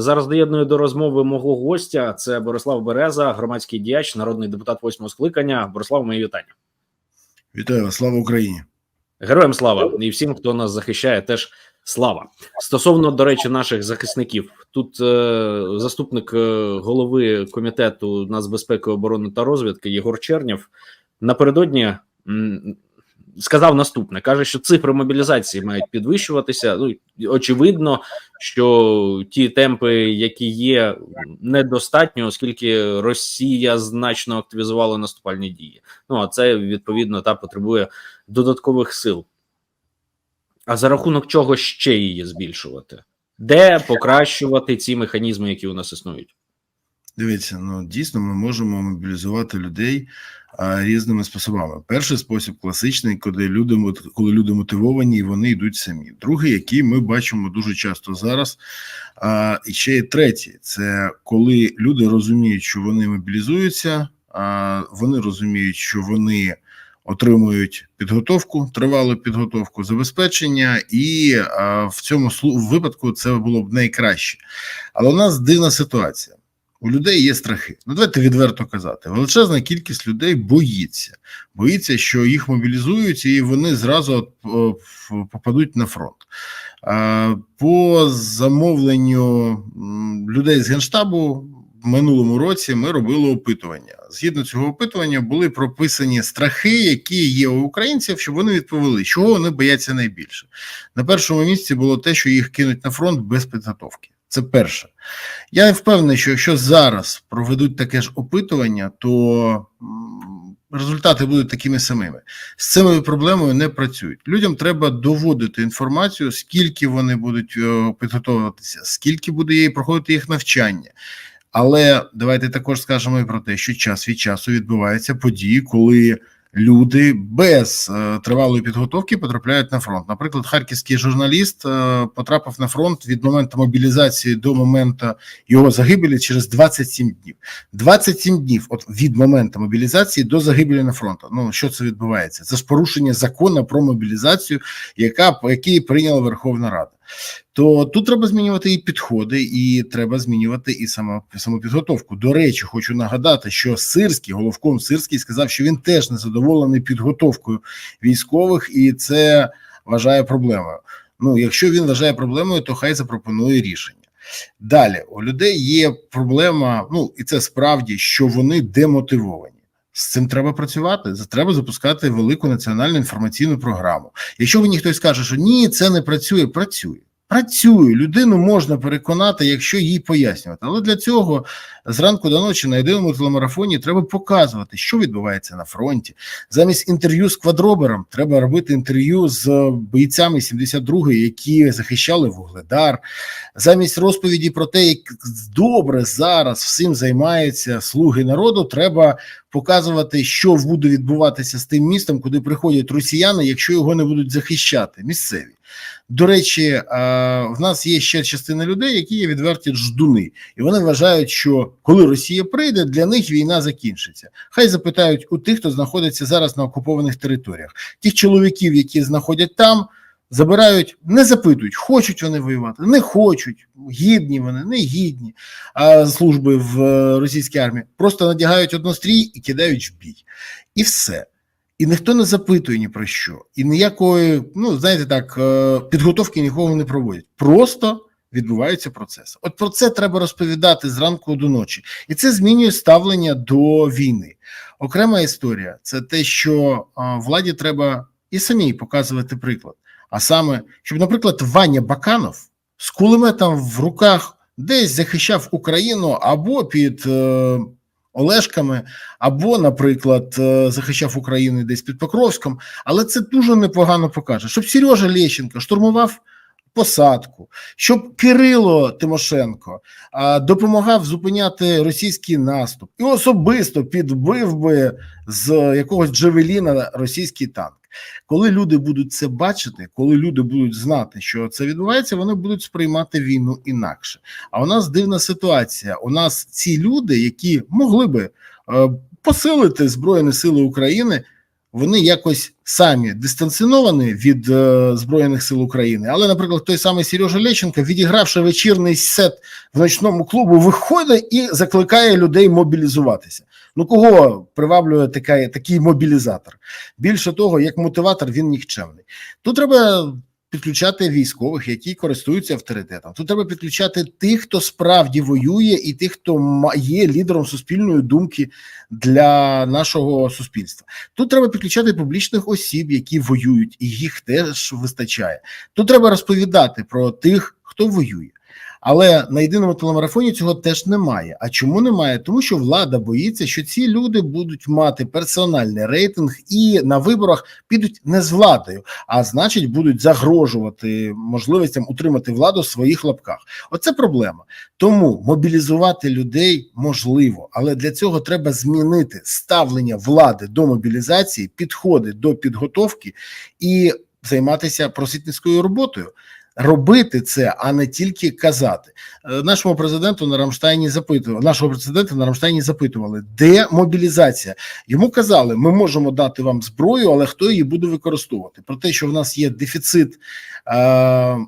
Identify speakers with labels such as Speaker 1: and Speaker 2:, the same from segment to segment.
Speaker 1: Зараз доєдную до розмови мого гостя. Це Борислав Береза, громадський діяч, народний депутат восьмого скликання. Борислав, мої вітання.
Speaker 2: Вітаю вас, слава Україні.
Speaker 1: Героям слава і всім, хто нас захищає, теж слава. Стосовно до речі, наших захисників, тут е, заступник е, голови комітету нацбезпеки, оборони та розвідки Єгор Чернєв напередодні сказав наступне: каже, що цифри мобілізації мають підвищуватися. Ну очевидно, що ті темпи, які є, недостатньо, оскільки Росія значно активізувала наступальні дії. Ну а це відповідно та потребує додаткових сил. А за рахунок чого ще її збільшувати? Де покращувати ці механізми, які у нас існують?
Speaker 2: Дивіться, ну дійсно ми можемо мобілізувати людей а, різними способами. Перший спосіб класичний, коли люди коли люди мотивовані і вони йдуть самі. Другий, який ми бачимо дуже часто зараз. А, і ще є третій: це коли люди розуміють, що вони мобілізуються, а вони розуміють, що вони отримують підготовку, тривалу підготовку, забезпечення, і а, в цьому випадку це було б найкраще. Але у нас дивна ситуація. У людей є страхи. Ну, давайте відверто казати. Величезна кількість людей боїться, боїться, що їх мобілізують, і вони зразу в- попадуть на фронт. По замовленню людей з генштабу в минулому році ми робили опитування. Згідно цього опитування були прописані страхи, які є у українців, щоб вони відповіли, чого вони бояться найбільше. На першому місці було те, що їх кинуть на фронт без підготовки. Це перше. Я впевнений, що якщо зараз проведуть таке ж опитування, то результати будуть такими самими. З цими проблемою не працюють. Людям треба доводити інформацію, скільки вони будуть е, підготовуватися, скільки буде їй проходити їх навчання. Але давайте також скажемо і про те, що час від часу відбуваються події, коли люди без е, тривалої підготовки потрапляють на фронт. Наприклад, харківський журналіст е, потрапив на фронт від моменту мобілізації до моменту його загибелі через 27 днів. 27 днів от від моменту мобілізації до загибелі на фронту. Ну що це відбувається? Це ж порушення закону про мобілізацію, яка який прийняла Верховна Рада. То тут треба змінювати і підходи, і треба змінювати і само, самопідготовку. До речі, хочу нагадати, що Сирський, головком Сирський, сказав, що він теж не задоволений підготовкою військових, і це вважає проблемою. Ну, якщо він вважає проблемою, то хай запропонує рішення. Далі у людей є проблема, ну і це справді, що вони демотивовані. З цим треба працювати. Треба запускати велику національну інформаційну програму. Якщо мені хтось каже, що ні, це не працює, працює. Працює, людину можна переконати, якщо їй пояснювати. Але для цього зранку до ночі на єдиному телемарафоні треба показувати, що відбувається на фронті. Замість інтерв'ю з квадробером треба робити інтерв'ю з бійцями 72-ї, які захищали вугледар. Замість розповіді про те, як добре зараз всім займаються слуги народу, треба показувати, що буде відбуватися з тим містом, куди приходять росіяни, якщо його не будуть захищати місцеві. До речі, е, в нас є ще частина людей, які є відверті ждуни, і вони вважають, що коли Росія прийде, для них війна закінчиться. Хай запитають у тих, хто знаходиться зараз на окупованих територіях, тих чоловіків, які знаходять там. Забирають, не запитують, хочуть вони воювати, не хочуть, гідні вони, не гідні а, служби в е, російській армії. Просто надягають однострій і кидають в бій. І все. І ніхто не запитує ні про що. І ніякої, ну знаєте так, е, підготовки нікого не проводять. Просто відбуваються процеси. От про це треба розповідати зранку до ночі. І це змінює ставлення до війни. Окрема історія це те, що владі треба і самій показувати приклад. А саме, щоб, наприклад, Ваня Баканов з кулеметом в руках десь захищав Україну або під е, Олешками, або, наприклад, е, захищав Україну десь під Покровськом, але це дуже непогано покаже. Щоб Сережа Лещенко штурмував посадку, щоб Кирило Тимошенко а, допомагав зупиняти російський наступ і особисто підбив би з якогось Джавеліна російський танк. Коли люди будуть це бачити, коли люди будуть знати, що це відбувається, вони будуть сприймати війну інакше. А у нас дивна ситуація. У нас ці люди, які могли би е, посилити Збройні Сили України, вони якось самі дистанціоновані від е, Збройних сил України. Але, наприклад, той самий Сережа Лещенко, відігравши вечірний сет в ночному клубу, виходить і закликає людей мобілізуватися. Ну кого приваблює така, такий мобілізатор? Більше того, як мотиватор, він нікчемний. Тут треба підключати військових, які користуються авторитетом. Тут треба підключати тих, хто справді воює, і тих, хто є лідером суспільної думки для нашого суспільства. Тут треба підключати публічних осіб, які воюють, і їх теж вистачає. Тут треба розповідати про тих, хто воює. Але на єдиному телемарафоні цього теж немає. А чому немає? Тому що влада боїться, що ці люди будуть мати персональний рейтинг і на виборах підуть не з владою, а значить будуть загрожувати можливостям утримати владу в своїх лапках. Оце проблема. Тому мобілізувати людей можливо, але для цього треба змінити ставлення влади до мобілізації, підходи до підготовки і займатися просвітницькою роботою. Робити це, а не тільки казати. Е, Нашому президенту на Рамштайні запитували, нашого президента на Рамштайні запитували, де мобілізація. Йому казали, ми можемо дати вам зброю, але хто її буде використовувати? Про те, що в нас є дефіцит е,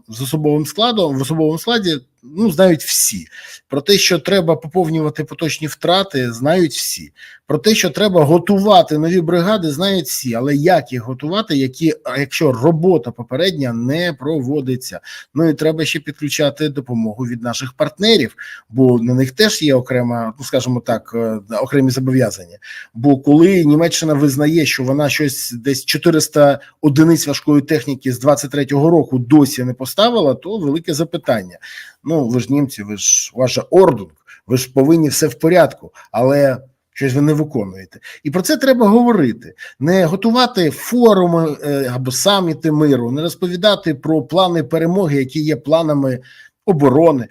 Speaker 2: з особовим складом, в особовому складі, ну знають всі. Про те, що треба поповнювати поточні втрати, знають всі. Про те, що треба готувати нові бригади, знають всі. Але як їх готувати, які, якщо робота попередня не проводиться? Ну і треба ще підключати допомогу від наших партнерів, бо на них теж є окрема, ну скажімо так, е, окремі зобов'язання. Бо коли Німеччина визнає, що вона щось десь 400 одиниць важкої техніки з 23-го року досі не поставила, то велике запитання. Ну ви ж німці, ви ж ваша ордунг, ви ж повинні все в порядку, але. Щось ви не виконуєте, і про це треба говорити, не готувати форуми е, або саміти миру, не розповідати про плани перемоги, які є планами оборони,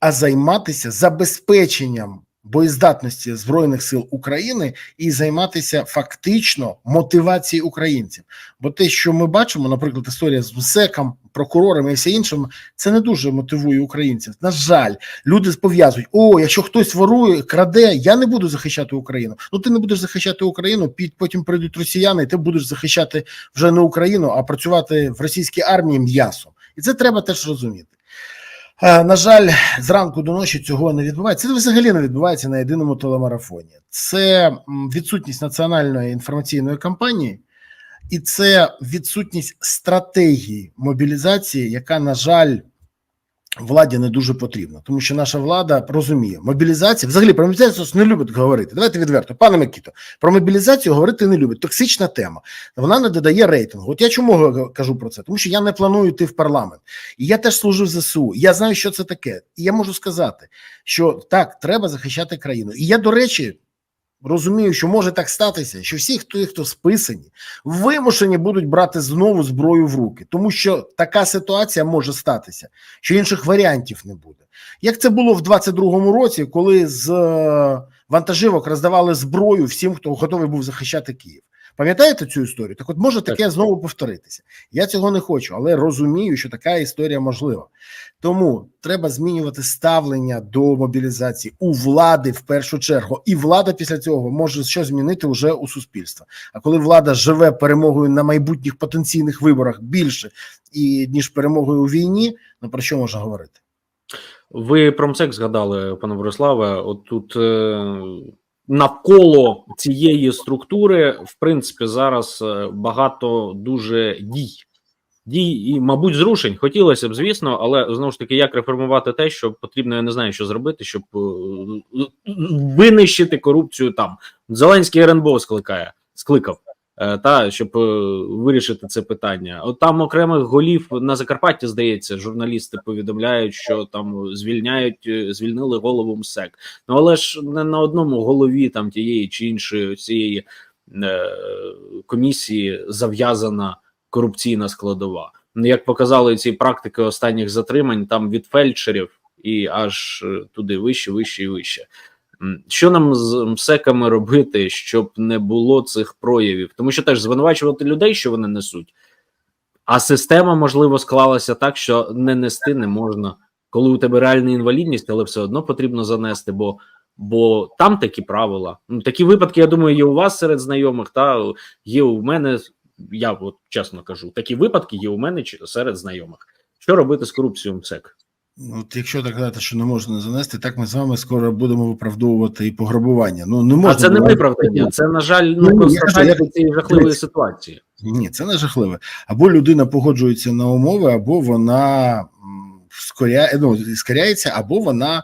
Speaker 2: а займатися забезпеченням боєздатності збройних сил України і займатися фактично мотивацією українців. Бо те, що ми бачимо, наприклад, історія з МСЕКом, прокурорами і все іншим, це не дуже мотивує українців. На жаль, люди пов'язують: о, якщо хтось ворує, краде, я не буду захищати Україну. Ну ти не будеш захищати Україну, під потім прийдуть росіяни, і ти будеш захищати вже не Україну, а працювати в російській армії м'ясом. І це треба теж розуміти. Е, На жаль, зранку до ночі цього не відбувається. Це взагалі не відбувається на єдиному телемарафоні. Це відсутність національної інформаційної кампанії, і це відсутність стратегії мобілізації, яка, на жаль, владі не дуже потрібна, тому що наша влада розуміє, мобілізація взагалі про мобілізацію не любить говорити. Давайте відверто, пане Микіто, про мобілізацію говорити не любить. Токсична тема. Вона не додає рейтингу. От я чому кажу про це? Тому що я не планую йти в парламент, і я теж служив ЗСУ. Я знаю, що це таке. І я можу сказати, що так, треба захищати країну. І я, до речі. Розумію, що може так статися, що всі, хто хто списані, вимушені будуть брати знову зброю в руки, тому що така ситуація може статися, що інших варіантів не буде. Як це було в 22-му році, коли з е, вантажівок роздавали зброю всім, хто готовий був захищати Київ. Пам'ятаєте цю історію? Так, от може таке знову повторитися. Я цього не хочу, але розумію, що така історія можлива. Тому треба змінювати ставлення до мобілізації у влади в першу чергу, і влада після цього може щось змінити вже у суспільства. А коли влада живе перемогою на майбутніх потенційних виборах більше і ніж перемогою у війні, ну про що можна говорити?
Speaker 1: Ви про МСЕК згадали, пане Бориславе. От тут е, навколо цієї структури, в принципі, зараз е, багато дуже дій. Дій і, мабуть, зрушень хотілося б, звісно, але знову ж таки, як реформувати те, що потрібно, я не знаю, що зробити, щоб е, винищити корупцію там. Зеленський РНБО скликає, скликав. Е, Та щоб е, вирішити це питання, от там окремих голів на Закарпатті, здається, журналісти повідомляють, що там звільняють, е, звільнили голову МСЕК. Ну але ж не на одному голові там тієї чи іншої цієї комісії зав'язана корупційна складова. Ну, як показали ці практики останніх затримань, там від фельдшерів і аж туди вище, вище і вище. Що нам з МСЕКами робити, щоб не було цих проявів? Тому що теж звинувачувати людей, що вони несуть, а система можливо склалася так, що не нести не можна, коли у тебе реальна інвалідність, але все одно потрібно занести, бо бо там такі правила. Ну, такі випадки, я думаю, є у вас серед знайомих, та є у мене. Я от чесно кажу, такі випадки є у мене серед знайомих. Що робити з корупцією МСЕК?
Speaker 2: Ну, От якщо так казати, що не можна занести, так ми з вами скоро будемо виправдовувати і пограбування. Ну не можна
Speaker 1: А це не виправдання, це на жаль, ну
Speaker 2: ні,
Speaker 1: констатація цієї жахливої ситуації.
Speaker 2: Ні, це не жахливе. Або людина погоджується на умови, або вона скоря... ну, скоряється, або вона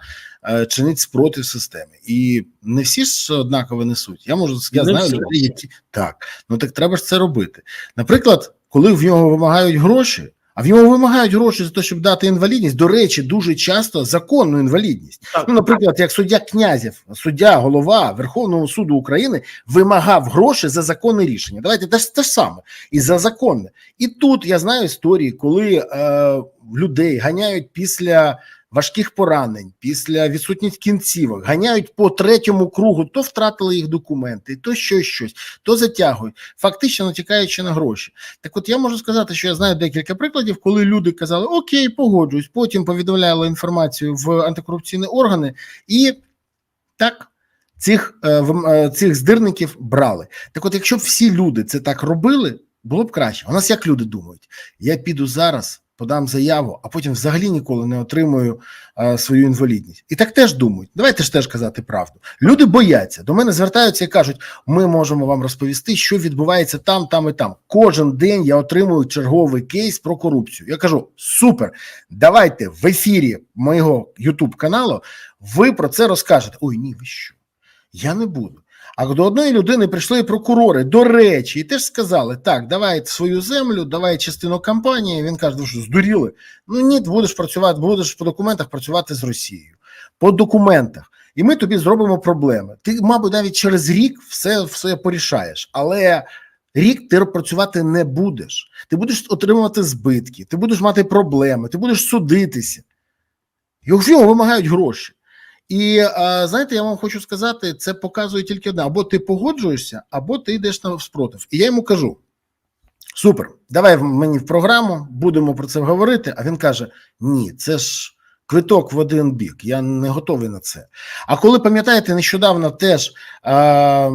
Speaker 2: е, чинить спротив системі. І не всі ж однаково несуть. Я можу я
Speaker 1: Не
Speaker 2: знаю
Speaker 1: всі.
Speaker 2: людей, які так. Ну так треба ж це робити. Наприклад, коли в нього вимагають гроші. А в нього вимагають гроші за те, щоб дати інвалідність. До речі, дуже часто законну інвалідність.
Speaker 1: Так,
Speaker 2: Ну, наприклад, як суддя князів, суддя, голова Верховного суду України вимагав гроші за законне рішення. Давайте те ж те ж саме і за законне. І тут я знаю історії, коли е, людей ганяють після важких поранень, після відсутність кінцівок, ганяють по третьому кругу, то втратили їх документи, то щось щось, то затягують, фактично натякаючи на гроші. Так, от я можу сказати, що я знаю декілька прикладів, коли люди казали Окей, погоджуюсь, потім повідомляли інформацію в антикорупційні органи, і так. Цих, е, е, цих здирників брали. Так, от, якщо б всі люди це так робили, було б краще. У нас як люди думають: я піду зараз, подам заяву, а потім взагалі ніколи не отримую е, свою інвалідність. І так теж думають. Давайте ж теж казати правду. Люди бояться. До мене звертаються і кажуть: ми можемо вам розповісти, що відбувається там, там і там. Кожен день я отримую черговий кейс про корупцію. Я кажу: супер, давайте в ефірі моєго Ютуб каналу ви про це розкажете. Ой, ні, ви що? Я не буду. А до одної людини прийшли і прокурори, до речі, і теж сказали: так, давай свою землю, давай частину компанії. Він каже, ви що здуріли? Ну ні, будеш працювати, будеш по документах працювати з Росією. По документах. І ми тобі зробимо проблеми. Ти, мабуть, навіть через рік все, все порішаєш, але рік ти працювати не будеш. Ти будеш отримувати збитки, ти будеш мати проблеми, ти будеш судитися. Всього вимагають гроші. І знаєте, я вам хочу сказати, це показує тільки одне: або ти погоджуєшся, або ти йдеш на спротив. І я йому кажу: супер, давай мені в програму, будемо про це говорити. А він каже: Ні, це ж квиток в один бік. Я не готовий на це. А коли пам'ятаєте, нещодавно теж а,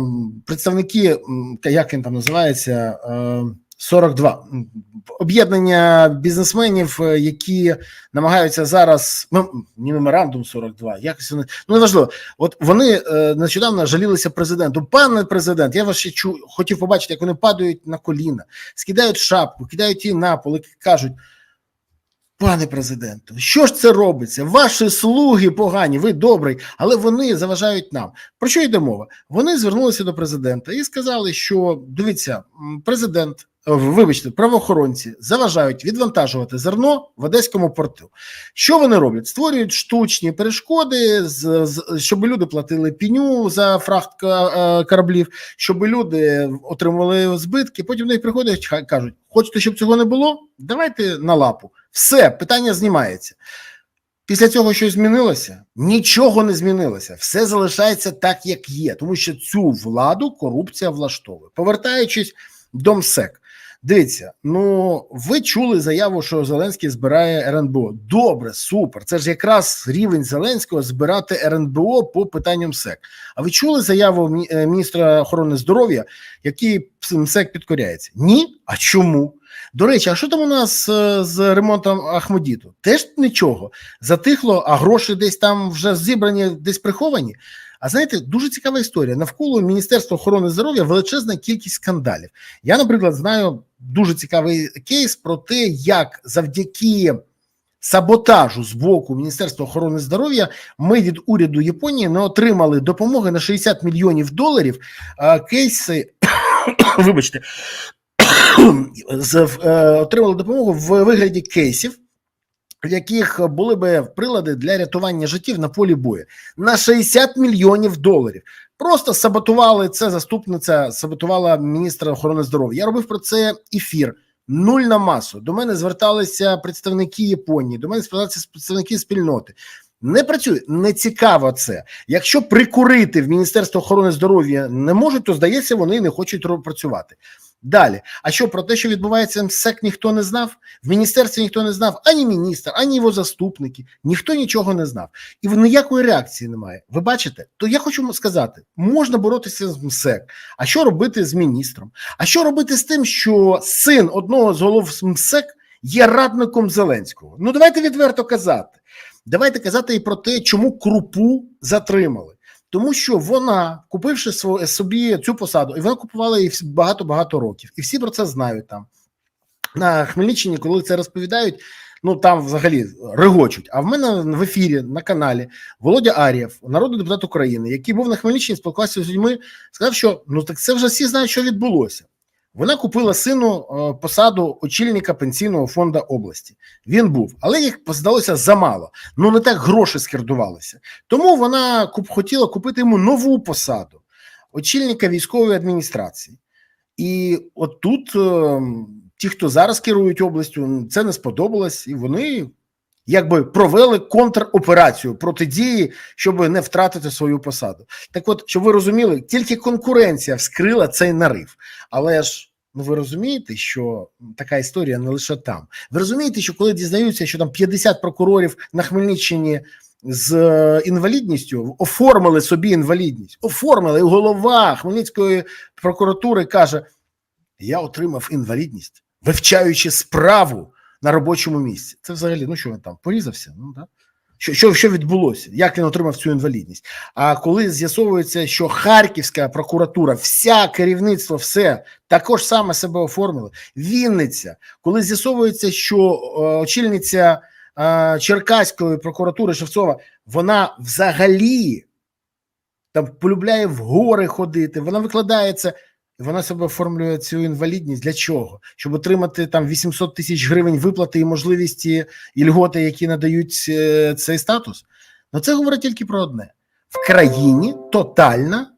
Speaker 2: представники, як він там називається, а, 42 м, об'єднання бізнесменів, е, які намагаються зараз ну, не меморандум 42, якось вони ну неважливо. От вони е, нещодавно жалілися президенту. Пане президент, я вас ще чу, хотів побачити, як вони падають на коліна, скидають шапку, кидають її на пол і кажуть. Пане президенту, що ж це робиться? Ваші слуги погані, ви добрий, але вони заважають нам. Про що йде мова? Вони звернулися до президента і сказали, що дивіться, президент, е, вибачте, правоохоронці заважають відвантажувати зерно в одеському порту. Що вони роблять? Створюють штучні перешкоди, щоб люди платили піню за фрахт е, кораблів, щоб люди отримували збитки. Потім до них приходять, кажуть: хочете, щоб цього не було? Давайте на лапу. Все, питання знімається. Після цього щось змінилося? Нічого не змінилося. Все залишається так, як є, тому що цю владу корупція влаштовує. Повертаючись до МСЕК, дивіться, ну ви чули заяву, що Зеленський збирає РНБО. Добре, супер. Це ж якраз рівень Зеленського збирати РНБО по питанням МСЕК. А ви чули заяву е, міністра охорони здоров'я, який МСЕК підкоряється? Ні? А чому? До речі, а що там у нас е, з ремонтом Ахмедіту? Теж нічого. Затихло, а гроші десь там вже зібрані, десь приховані. А знаєте, дуже цікава історія. Навколо Міністерства охорони здоров'я величезна кількість скандалів. Я, наприклад, знаю дуже цікавий кейс про те, як завдяки саботажу з боку Міністерства охорони здоров'я ми від уряду Японії не отримали допомоги на 60 мільйонів доларів. Кейси, вибачте, отримали допомогу в вигляді кейсів, в яких були би прилади для рятування життів на полі бою на 60 мільйонів доларів. Просто саботували це. Заступниця саботувала міністра охорони здоров'я. Я робив про це ефір. Нуль на масу. До мене зверталися представники Японії, до мене зверталися представники спільноти. Не працює, не цікаво це. Якщо прикурити в Міністерство охорони здоров'я не можуть, то здається, вони не хочуть працювати. Далі. А що про те, що відбувається МСЕК, ніхто не знав? В міністерстві ніхто не знав, ані міністр, ані його заступники. Ніхто нічого не знав. І в ніякої реакції немає. Ви бачите? То я хочу сказати: можна боротися з МСЕК. А що робити з міністром? А що робити з тим, що син одного з голов МСЕК є радником Зеленського? Ну давайте відверто казати. Давайте казати і про те, чому крупу затримали. Тому що вона, купивши собі цю посаду, і вона купувала її багато-багато років, і всі про це знають там. На Хмельниччині, коли це розповідають, ну там взагалі регочуть. А в мене в ефірі на каналі Володя Арієв, народний депутат України, який був на Хмельниччині, спілкувався з людьми, сказав, що ну так це вже всі знають, що відбулося. Вона купила сину е, посаду очільника пенсійного фонду області. Він був, але їх здалося замало. Ну не так гроші скердувалися. Тому вона хотіла купити йому нову посаду очільника військової адміністрації. І от тут е, ті, хто зараз керують областю, це не сподобалось, і вони якби провели контроперацію протидії, щоб не втратити свою посаду. Так, от, щоб ви розуміли, тільки конкуренція вскрила цей нарив. Але ж ну ви розумієте, що така історія не лише там. Ви розумієте, що коли дізнаються, що там 50 прокурорів на Хмельниччині з е, інвалідністю оформили собі інвалідність, оформили голова Хмельницької прокуратури каже: Я отримав інвалідність, вивчаючи справу на робочому місці. Це взагалі, ну що він там порізався? Ну да. Що, що, що відбулося? Як він отримав цю інвалідність? А коли з'ясовується, що Харківська прокуратура, вся керівництво, все також саме себе оформили. Вінниця, коли з'ясовується, що е, очільниця е, Черкаської прокуратури Шевцова, вона взагалі там полюбляє в гори ходити, вона викладається. Вона себе оформлює цю інвалідність для чого? Щоб отримати там 800 тисяч гривень виплати і можливості і льготи, які надають е, цей статус. Ну це говорить тільки про одне: в країні тотальна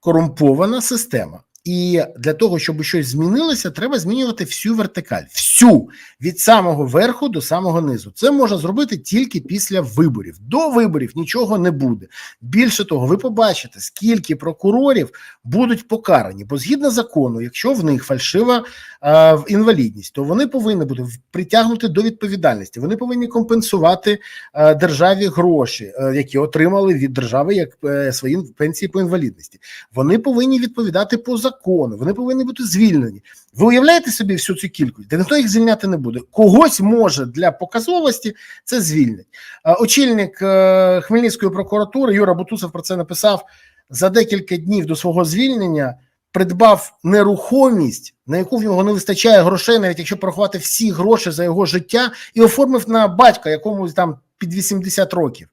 Speaker 2: корумпована система. І для того, щоб щось змінилося, треба змінювати всю вертикаль, всю від самого верху до самого низу. Це можна зробити тільки після виборів. До виборів нічого не буде. Більше того, ви побачите, скільки прокурорів будуть покарані, бо згідно закону, якщо в них фальшива е, інвалідність, то вони повинні бути притягнути до відповідальності. Вони повинні компенсувати е, державі гроші, е, які отримали від держави як е, свої пенсії по інвалідності. Вони повинні відповідати по закону. Вони повинні бути звільнені. Ви уявляєте собі всю цю кількість? Де ніхто їх звільняти не буде. Когось може для показовості це звільнять. Е, Очільник е, Хмельницької прокуратури Юра Бутусов про це написав за декілька днів до свого звільнення. Придбав нерухомість, на яку в нього не вистачає грошей, навіть якщо порахувати всі гроші за його життя, і оформив на батька, якому там під 80 років.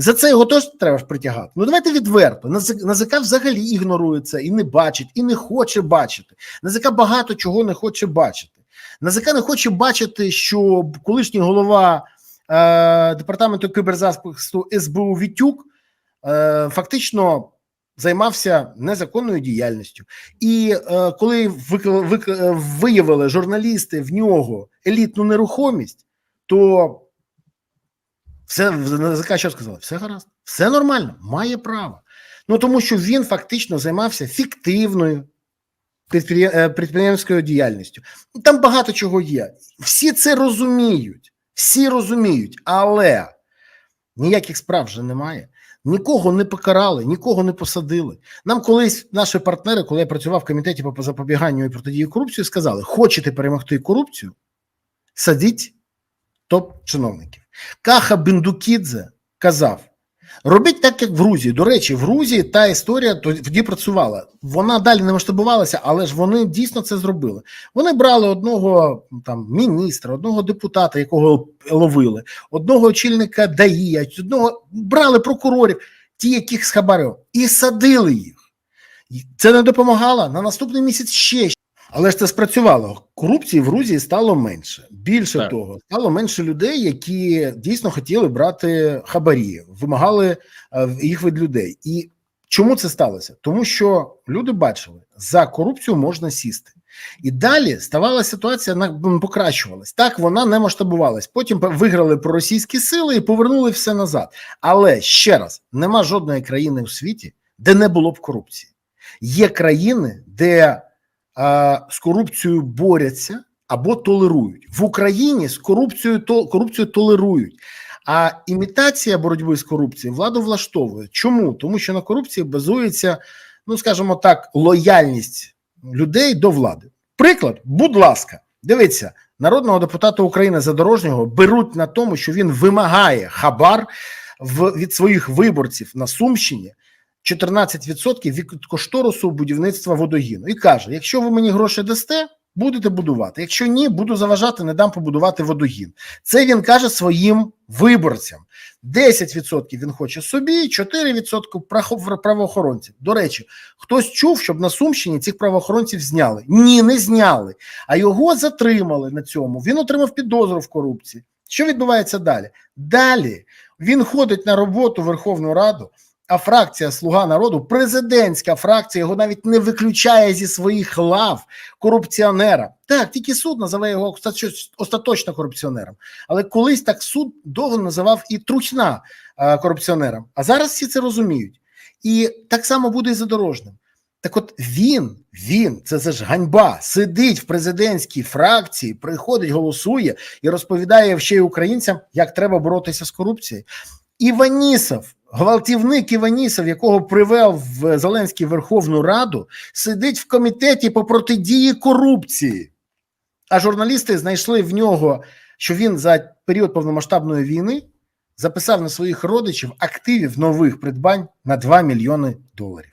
Speaker 2: За це його теж треба ж притягати. Ну давайте відверто. НАЗК взагалі ігнорує це і не бачить, і не хоче бачити. НАЗК багато чого не хоче бачити. НАЗК не хоче бачити, що колишній голова е, департаменту киберзахисту СБУ Вітюк е, фактично займався незаконною діяльністю. І е, коли виявили журналісти в нього елітну нерухомість, то все НАЗК що сказали? Все гаразд, все нормально, має право. Ну тому що він фактично займався фіктивною е, підприємською діяльністю. Там багато чого є. Всі це розуміють, всі розуміють, але ніяких справ вже немає. Нікого не покарали, нікого не посадили. Нам колись наші партнери, коли я працював в комітеті по запобіганню і протидії корупції, сказали: хочете перемогти корупцію, садіть топ-чиновників. Каха Бендукідзе казав: робіть так, як в Грузії. До речі, в Грузії та історія тоді працювала. Вона далі не масштабувалася, але ж вони дійсно це зробили. Вони брали одного там міністра, одного депутата, якого ловили, одного очільника ДАІ, одного брали прокурорів, ті, яких схабарив, і садили їх. Це не допомагало на наступний місяць ще. Але ж це спрацювало. Корупції в Грузії стало менше. Більше
Speaker 1: Так.
Speaker 2: того, стало менше людей, які дійсно хотіли брати хабарі, вимагали е, їх від людей. І чому це сталося? Тому що люди бачили, за корупцію можна сісти. І далі ставала ситуація, вона покращувалась. Так, вона не масштабувалась. Потім виграли проросійські сили і повернули все назад. Але ще раз, нема жодної країни у світі, де не було б корупції. Є країни, де з корупцією борються або толерують. В Україні з корупцією то, корупцію толерують. А імітація боротьби з корупцією владу влаштовує. Чому? Тому що на корупції базується, ну скажімо так, лояльність людей до влади. Приклад, будь ласка, дивіться, народного депутата України Задорожнього беруть на тому, що він вимагає хабар в, від своїх виборців на Сумщині 14% від кошторису будівництва водогіну. І каже: якщо ви мені гроші дасте, будете будувати. Якщо ні, буду заважати, не дам побудувати водогін. Це він каже своїм виборцям. 10% він хоче собі, 4% прахов- правоохоронців. До речі, хтось чув, щоб на Сумщині цих правоохоронців зняли? Ні, не зняли. А його затримали на цьому. Він отримав підозру в корупції. Що відбувається далі? Далі він ходить на роботу в Верховну Раду. А фракція Слуга народу, президентська фракція, його навіть не виключає зі своїх лав корупціонера. Так, тільки суд називає його остаточ- остаточно корупціонером. Але колись так суд довго називав і Трухна е, корупціонером. А зараз всі це розуміють. І так само буде і задорожним. Так от він, він, це, це ж ганьба, сидить в президентській фракції, приходить, голосує і розповідає ще й українцям, як треба боротися з корупцією. Іванісов, гвалтівник Іванісов, якого привел в Зеленський Верховну Раду, сидить в комітеті по протидії корупції. А журналісти знайшли в нього, що він за період повномасштабної війни записав на своїх родичів активів нових придбань на 2 мільйони доларів.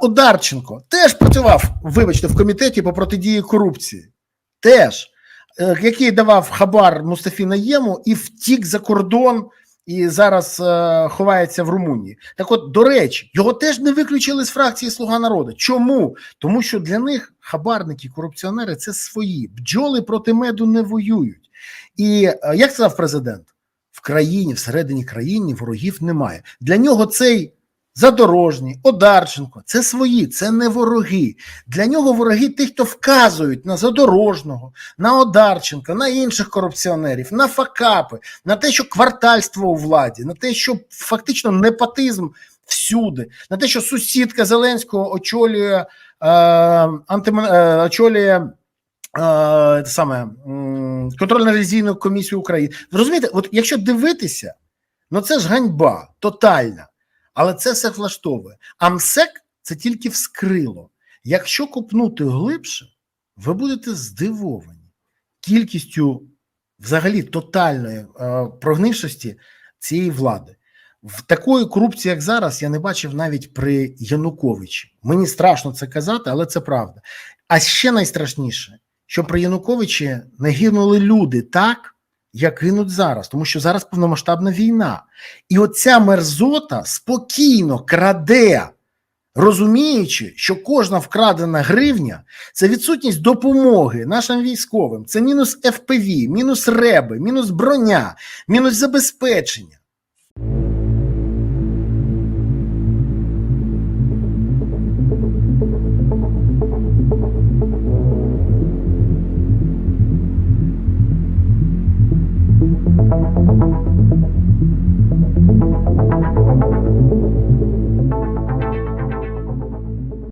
Speaker 2: Одарченко теж працював, вибачте, в комітеті по протидії корупції. Теж, е, який давав хабар Мустафі Наєму і втік за кордон і зараз е, ховається в Румунії. Так от, до речі, його теж не виключили з фракції Слуга народу. Чому? Тому що для них хабарники, корупціонери це свої. Бджоли проти меду не воюють. І е, як сказав президент, в країні, всередині країни ворогів немає. Для нього цей Задорожній, Одарченко це свої, це не вороги. Для нього вороги тих, хто вказують на Задорожного, на Одарченка, на інших корупціонерів, на факапи, на те, що квартальство у владі, на те, що фактично непотизм всюди, на те, що сусідка Зеленського очолює е, антимон... е, очолює. Е, саме контрольно-ревізійну комісію України. Розумієте, от якщо дивитися, ну це ж ганьба тотальна, але це все влаштовує. А МСЕК це тільки вскрило. Якщо купнути глибше, ви будете здивовані кількістю взагалі тотальної е, прогнившості цієї влади. В такої корупції, як зараз, я не бачив навіть при Януковичі. Мені страшно це казати, але це правда. А ще найстрашніше, що при Януковичі не гинули люди так, як гинуть зараз, тому що зараз повномасштабна війна. І оця мерзота спокійно краде, розуміючи, що кожна вкрадена гривня це відсутність допомоги нашим військовим, це мінус ФПВ, мінус реби, мінус броня, мінус забезпечення.